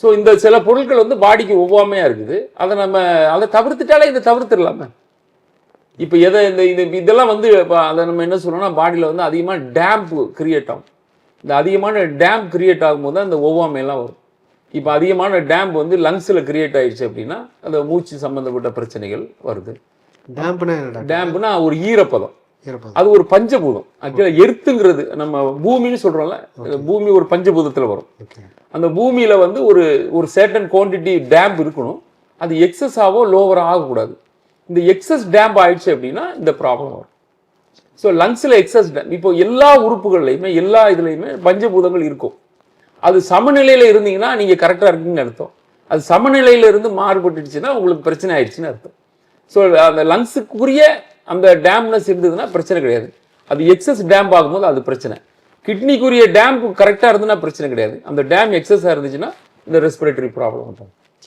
So இந்த சில பொருட்கள் வந்து பாடிக்கு ஒவ்வாமையாக இருக்குது. அதை நம்ம அதை தவிர்த்துட்டாலே இதை தவிர்த்துடலாமே. இப்போ எதை இந்த இது இதெல்லாம் வந்து இப்போ அதை நம்ம என்ன சொல்றோம்னா பாடியில் வந்து அதிகமாக டேம்ப் கிரியேட் ஆகும். இந்த அதிகமான டேம்ப் கிரியேட் ஆகும்போது தான் இந்த ஒவ்வாமையெல்லாம் வரும். இப்போ அதிகமான டேம்ப் வந்து லங்ஸில் கிரியேட் ஆயிடுச்சு அப்படின்னா அந்த மூச்சு சம்மந்தப்பட்ட பிரச்சனைகள் வருது. டேம்ப்னா டேம்ப்னா ஒரு ஈரப்பதம். அது ஒரு பஞ்சபூதம். ஆக்சுவலாக எர்த்துங்கிறது நம்ம பூமின்னு சொல்றோம்ல பூமி ஒரு பஞ்சபூதத்துல வரும். அந்த பூமியில வந்து ஒரு ஒரு சேட்டன் குவான்டிட்டி டேம்ப் இருக்கணும். அது எக்ஸஸாவோ லோவரோ ஆகக்கூடாது. இந்த எக்ஸஸ் டேம்ப் ஆயிடுச்சு அப்படின்னா இந்த ப்ராப்ளம் வரும். ஸோ லங்ஸில் எக்ஸஸ் டேம் இப்போ எல்லா உறுப்புகள்லையுமே எல்லா இதுலையுமே பஞ்சபூதங்கள் இருக்கும். அது சமநிலையில இருந்தீங்கன்னா நீங்க கரெக்டாக இருக்கீங்கன்னு அர்த்தம். அது சமநிலையில இருந்து மாறுபட்டுடுச்சுன்னா உங்களுக்கு பிரச்சனை ஆயிடுச்சுன்னு அர்த்தம். ஸோ அந்த லங்ஸுக்குரிய அந்த டேம்னஸ் இருந்ததுன்னா பிரச்சனை கிடையாது. அது எக்ஸஸ் டேம் ஆகும்போது அது பிரச்சனை. கிட்னிக்குரிய டேம்க்கு கரெக்டாக இருந்ததுன்னா பிரச்சனை கிடையாது. அந்த டேம் எக்ஸஸாக இருந்துச்சுன்னா இந்த ரெஸ்பிரேட்டரி ப்ராப்ளம் வந்துடும்